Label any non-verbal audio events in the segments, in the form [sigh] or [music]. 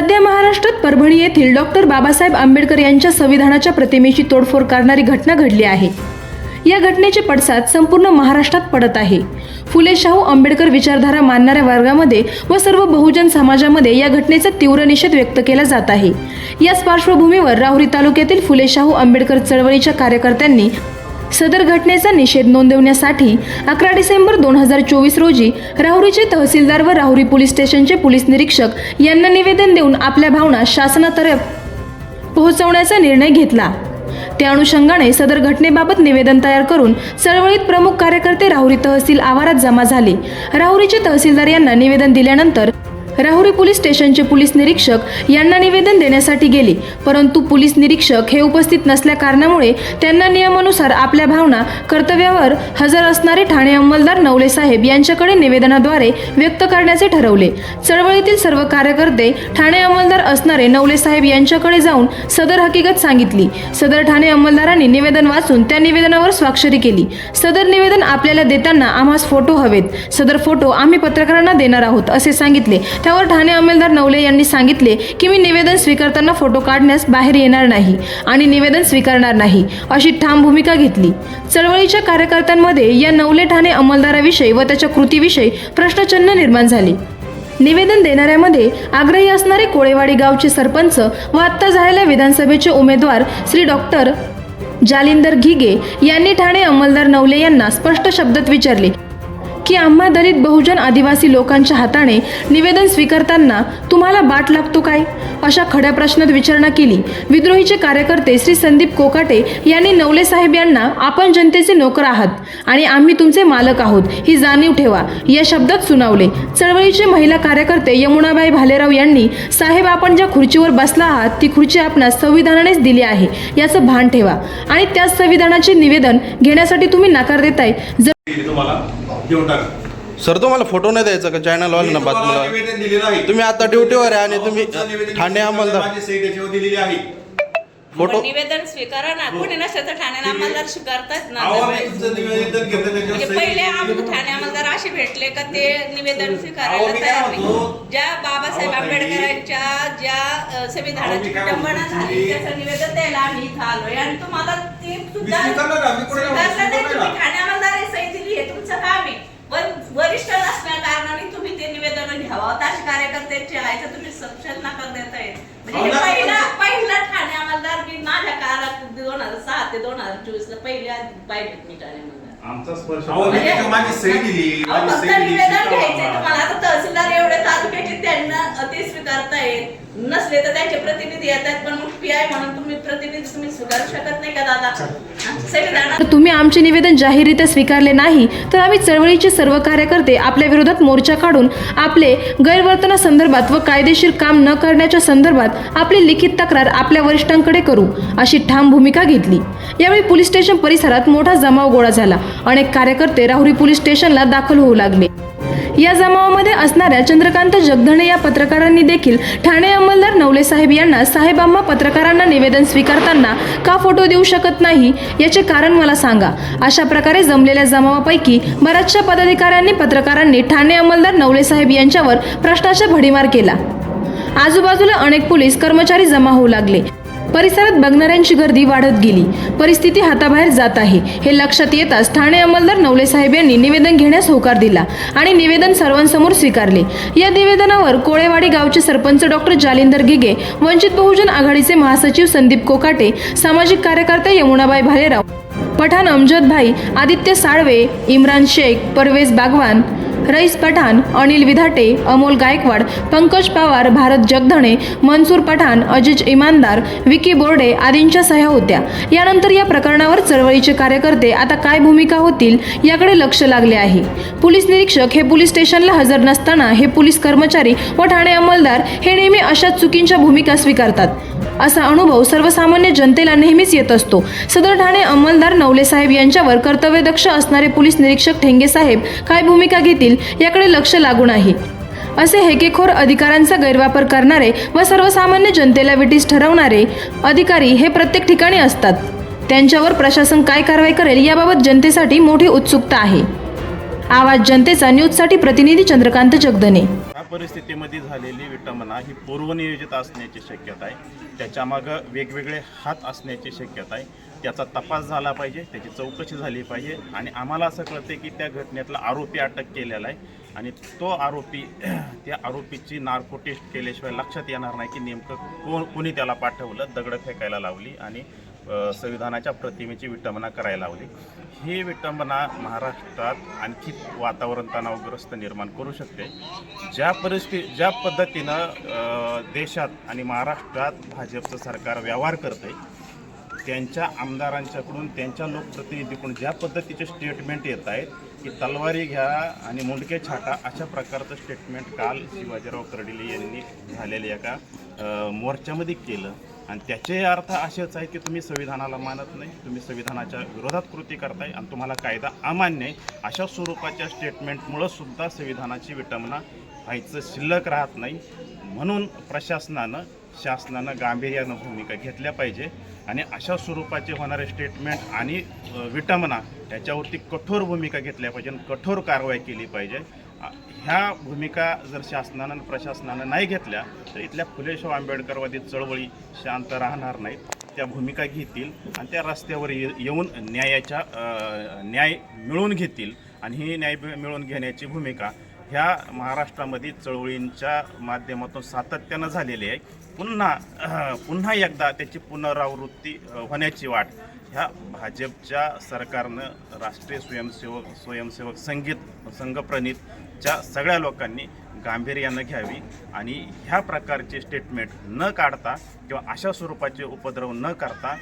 सध्या महाराष्ट्रात परभणी येथील डॉक्टर बाबासाहेब आंबेडकर यांच्या संविधानाच्या प्रतिमेची तोडफोड करणारी घटना घडली आहे. या घटनेचे पडसाद संपूर्ण महाराष्ट्रात पडत आहे. फुले शाहू आंबेडकर विचारधारा मानणाऱ्या वर्गामध्ये व सर्व बहुजन समाजामध्ये या घटनेचा तीव्र निषेध व्यक्त केला जात आहे. याच पार्श्वभूमीवर राहुरी तालुक्यातील फुले शाहू आंबेडकर चळवळीच्या कार्यकर्त्यांनी सदर घटनेचा निषेध नोंदवण्यासाठी अकरा डिसेंबर दोन हजार चोवीस रोजी राहुरीचे तहसीलदार व राहुरी पोलीस स्टेशनचे पोलीस निरीक्षक यांना निवेदन देऊन आपल्या भावना शासनातर्फ पोहोचवण्याचा निर्णय घेतला. त्या अनुषंगाने सदर घटनेबाबत निवेदन तयार करून चळवळीत प्रमुख कार्यकर्ते राहुरी तहसील आवारात जमा झाले. राहुरीचे तहसीलदार यांना निवेदन दिल्यानंतर राहुरी पोलीस स्टेशनचे पोलीस निरीक्षक यांना निवेदन देण्यासाठी गेले. परंतु पोलीस निरीक्षक हे उपस्थित नसल्या कारणामुळे त्यांना नियमानुसार आपल्या भावना कर्तव्यावर हजर असणारे ठाणे अंमलदार नवले साहेब यांच्याकडे निवेदनाद्वारे व्यक्त करण्याचे ठरवले. चळवळीतील सर्व कार्यकर्ते ठाणे अंमलदार असणारे नवले साहेब यांच्याकडे जाऊन सदर हकीकत सांगितली. सदर ठाणे अंमलदारांनी निवेदन वाचून त्या निवेदनावर स्वाक्षरी केली. सदर निवेदन आपल्याला देताना आम्हास फोटो हवेत. सदर फोटो आम्ही पत्रकारांना देणार आहोत असे सांगितले. त्यावर ठाणे अंमलदार नवले यांनी सांगितले की मी निवेदन स्वीकारताना फोटो काढण्यास बाहेर येणार नाही आणि निवेदन स्वीकारणार नाही अशी ठाम भूमिका घेतली. चळवळीच्या कार्यकर्त्यांमध्ये या नवले ठाणे अंमलदाराविषयी व त्याच्या कृतीविषयी प्रश्नचिन्ह निर्माण झाले. निवेदन देणाऱ्यामध्ये आग्रही असणारे कोळेवाडी गावचे सरपंच व आत्ता झालेल्या विधानसभेचे उमेदवार श्री डॉक्टर जालिंदर घिगे यांनी ठाणे अंमलदार नवले यांना स्पष्ट शब्दात विचारले की आम्हा दलित बहुजन आदिवासी लोकांच्या हाताने निवेदन स्वीकारताना तुम्हाला बाट लागतो काय? अशा खड्या प्रश्नात विचारणा केली. विद्रोहीचे कार्यकर्ते श्री संदीप कोकाटे यांनी नवले साहेब यांना आपण जनतेचे नोकर आहात आणि आम्ही तुमचे मालक आहोत. ही जाणीव ठेवा. या शब्दात सुनावले. चळवळीचे महिला कार्यकर्ते यमुनाबाई भालेराव यांनी साहेब आपण ज्या खुर्चीवर बसला आहात ती खुर्ची आपणास संविधानानेच दिली आहे. याचं भान ठेवा. आणि त्याच संविधानाचे निवेदन घेण्यासाठी तुम्ही नकार देताय. जर तुम्हाला देऊन टाक. सर तुम्हाला फोटो नाही द्यायचा का? चॅनल वाले ना मी तुम्हाला बातमीला? निवेदन दिलेलं आहे. तुम्ही आता ड्युटीवर आहे आणि तुम्ही तुमचं निवेदन ठाणे अंमलदार माझी सही त्याच्यावर दिलेली आहे. फोटो निवेदन स्वीकारा ना. कोणी नसेल तर ठाण्याला आमदार स्वीकारतात ना. अहो, मी दरवेळेस. तुमचं निवेदन घेतलं त्याच्यावर म्हणजे सही पहिले आम. ठाणे आमदार असे भेटले का ते निवेदन अहो, स्वीकारायला मी काय तयार नाही? ज्या बाबासाहेब अहो, ताई. आंबेडकरांच्या ज्या अ, अहो, संविधानाची मी काय म्हणतो? विटंबना झाली तुम्ही- त्याचं निवेदन द्यायला आम्ही इथं आलोय. आणि तुम्हाला ते सुद्धा स्वीकारलं ना, मी कुठे नाही म्हणत, स्वीकारलं नाही. स्वीकारलं तुम्ही ना. ठाणे आमदार हे सही दिली आहे तुमचं काम आहे पण वरिष्ठ नसल्या कारणाने तुम्ही ते निवेदन घ्यावं असे कार्यकर्त्यांचे आहे तर तुम्ही सक्षम नकार देताय म्हणजे हे अहो, ना- पहिला पहिला ठाणे आमदार मी माझ्या काळात दोन हजार सहा ते दोन हजार चोवीस ला पहिल्या पाहिजे मी ठाणे आमदार आमचा स्पर्श अहो, मी म्हणजे- त्याच्यावर माझी सही दिली. अहो, माझी फक्त सही दिली. निवेदन स्वीकारा घ्यायचंय मला. तुम्हाला. आता तहसीलदार एवढे तालुक्याचे त्यांना ते स्वीकारतायत नसले तर त्यांचे प्रतिनिधी येतात पण मग पी आय म्हणून तुम्ही प्रतिनिधी तुम्ही स्वीकारू शकत नाही का दादा? तर तुम्ही आमचे निवेदन जाहीररित्या स्वीकारले नाही तर आम्ही चळवळीचे सर्व कार्यकर्ते आपल्या विरोधात मोर्चा काढून आपले गैरवर्तनासंदर्भात व कायदेशीर काम न करण्याच्या संदर्भात आपली लिखित तक्रार आपल्या वरिष्ठांकडे करू अशी ठाम भूमिका घेतली. यावेळी पोलीस स्टेशन परिसरात मोठा जमाव गोळा झाला. अनेक कार्यकर्ते राहुरी पोलीस स्टेशनला दाखल होऊ लागले. या जमावामध्ये असणाऱ्या चंद्रकांत जगधणे या पत्रकारांनी देखील ठाणे अंमलदार नवले साहेब यांना साहेबांमा पत्रकारांना निवेदन स्वीकारताना का फोटो देऊ शकत नाही याचे कारण मला सांगा. अशा प्रकारे जमलेल्या जमावापैकी बऱ्याचशा पदाधिकाऱ्यांनी पत्रकारांनी ठाणे अंमलदार नवले साहेब यांच्यावर प्रश्नाचा भडीमार केला. आजूबाजूला अनेक पोलीस कर्मचारी जमा होऊ लागले. परिसरात बघणाऱ्यांची गर्दी वाढत गेली. परिस्थिती हाताबाहेर जात आहे. हे लक्षात येताच ठाणे अंमलदार नवले साहेब यांनी निवेदन घेण्यास होकार दिला आणि निवेदन सर्वांसमोर स्वीकारले. या निवेदनावर कोळेवाडी गावचे सरपंच डॉक्टर जालिंदर गिगे वंचित बहुजन आघाडीचे महासचिव संदीप कोकाटे सामाजिक कार्यकर्ते यमुनाबाई भालेराव पठाण अमजद भाई आदित्य साळवे इम्रान शेख परवेज बागवान रईस पठाण अनिल विधाटे अमोल गायकवाड पंकज पवार भारत जगधणे मनसूर पठाण अजिज इमानदार विकी बोर्डे आदींच्या सह्या होत्या. यानंतर या प्रकरणावर चळवळीचे कार्यकर्ते आता काय भूमिका होतील याकडे लक्ष लागले आहे. पोलीस निरीक्षक हे पोलीस स्टेशनला हजर नसताना हे पोलीस कर्मचारी व ठाणे अंमलदार हे नेहमी अशा चुकींच्या भूमिका स्वीकारतात. असा अनुभव सर्वसामान्य जनतेला नेहमीच येत असतो. सदर ठाणे अंमलदार नवले साहेब यांच्यावर कर्तव्यदक्ष असणारे पोलीस निरीक्षक ठेंगे साहेब काय भूमिका घेतील याकडे लक्ष लागून आहे असे हेकेखोर अधिकारांचा गैरवापर करणारे व सर्वसामान्य जनतेला विटीस ठरवणारे अधिकारी हे प्रत्येक ठिकाणी असतात. त्यांच्यावर प्रशासन काय कारवाई करेल याबाबत जनतेसाठी मोठी उत्सुकता आहे. आवाज जनतेचा न्यूजसाठी प्रतिनिधी चंद्रकांत जगदने. परिस्थितीमध्ये झालेली विटंबना ही पूर्वनियोजित असण्याची शक्यता आहे. त्याच्यामागं वेगवेगळे हात असण्याची शक्यता आहे. त्याचा तपास झाला पाहिजे त्याची चौकशी झाली पाहिजे आणि आम्हाला असं कळतं की त्या घटनेतला आरोपी अटक केलेला आहे आणि तो आरोपी [clears throat] त्या आरोपीची नार्को टेस्ट केल्याशिवाय लक्षात येणार नाही की नेमकं कोण कोणी त्याला पाठवलं दगडं फेकायला लावली आणि संविधानाच्या प्रतिमेची विटंबना करायला लावली. ही विटंबना महाराष्ट्रात आणखी वातावरण तणावग्रस्त निर्माण करू शकते. ज्या परिस्थिती ज्या पद्धतीनं देशात आणि महाराष्ट्रात भाजपचं सरकार व्यवहार करते त्यांच्या आमदारांच्याकडून त्यांच्या लोकप्रतिनिधीकडून ज्या पद्धतीचे स्टेटमेंट येत आहेत की तलवारी घ्या आणि मुंडके छाटा अशा प्रकारचं स्टेटमेंट काल शिवाजीराव कर्डिले यांनी झालेल्या एका मोर्चामध्ये केलं. आणि त्याचे अर्थ असेच आहे की तुम्ही संविधानाला मानत नाही तुम्ही संविधानाच्या विरोधात कृती करताय आणि तुम्हाला कायदा अमान्य आहे अशा स्वरूपाच्या स्टेटमेंटमुळं सुद्धा संविधानाची विटंबना व्हायचं शिल्लक राहत नाही. म्हणून प्रशासनानं शासनानं गांभीर्यानं भूमिका घेतल्या पाहिजे आणि अशा स्वरूपाचे होणारे स्टेटमेंट आणि विटंबना याच्यावरती कठोर भूमिका घेतल्या पाहिजे आणि कठोर कारवाई केली पाहिजे. ह्या भूमिका जर शासनानं प्रशासनानं नाही घेतल्या तर इथल्या फुले आंबेडकरवादी चळवळी शांत राहणार नाहीत. त्या भूमिका घेतील आणि त्या रस्त्यावर ये येऊन न्यायाच्या न्याय मिळवून घेतील. आणि ही न्याय मिळवून घेण्याची भूमिका ह्या महाराष्ट्रामध्ये चळवळींच्या माध्यमातून सातत्यानं झालेली आहे. पुन्हा पुन्हा एकदा त्याची पुनरावृत्ती होण्याची वाट ह्या भाजपच्या सरकारनं राष्ट्रीय स्वयंसेवक स्वयंसेवक संगीत च्या सगळ्या लोकांनी गांभीर्यानं घ्यावी आणि ह्या प्रकारचे स्टेटमेंट न काढता किंवा अशा स्वरूपाचे उपद्रव न करता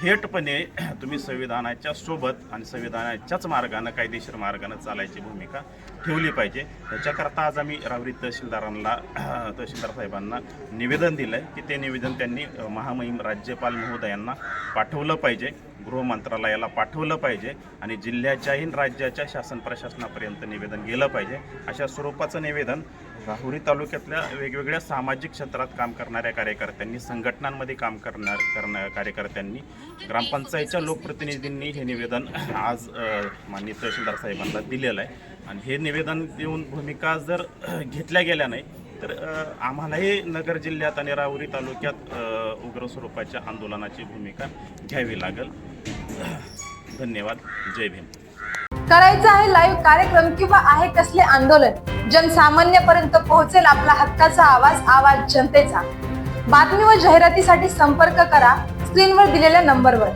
थेटपणे तुम्ही संविधानाच्या सोबत आणि संविधानाच्याच मार्गानं कायदेशीर मार्गानं चालायची भूमिका ठेवली पाहिजे. त्याच्याकरता आज आम्ही रावरी तहसीलदारांना [clears throat] तहसीलदार साहेबांना निवेदन दिलं आहे की ते निवेदन त्यांनी महामहिम राज्यपाल महोदयांना पाठवलं पाहिजे. गृह मंत्रालयाला पाठवलं पाहिजे आणि जिल्ह्याच्याही राज्याच्या शासन प्रशासनापर्यंत निवेदन गेलं पाहिजे. अशा स्वरूपाचं निवेदन राहुरी तालुक्यातल्या वेगवेगळ्या सामाजिक क्षेत्रात काम करणाऱ्या कार्यकर्त्यांनी संघटनांमध्ये काम करणार करणाऱ्या कार्यकर्त्यांनी ग्रामपंचायतच्या लोकप्रतिनिधींनी हे निवेदन आज माननीय तहसीलदार साहेबांना दिलेलं आहे. आणि हे निवेदन देऊन भूमिका जर घेतल्या गेल्या नाही तर आम्हालाही नगर जिल्ह्यात आणि राहुरी तालुक्यात उग्र स्वरूपाच्या आंदोलनाची भूमिका घ्यावी लागेल. धन्यवाद. जय भीम. करायचं आहे लाईव्ह कार्यक्रम किंवा आहे कसले आंदोलन जनसामान्यपर्यंत पोहोचेल आपला हक्काचा आवाज आवाज जनतेचा. बातमी व जाहिरातीसाठी संपर्क करा स्क्रीनवर दिलेल्या नंबरवर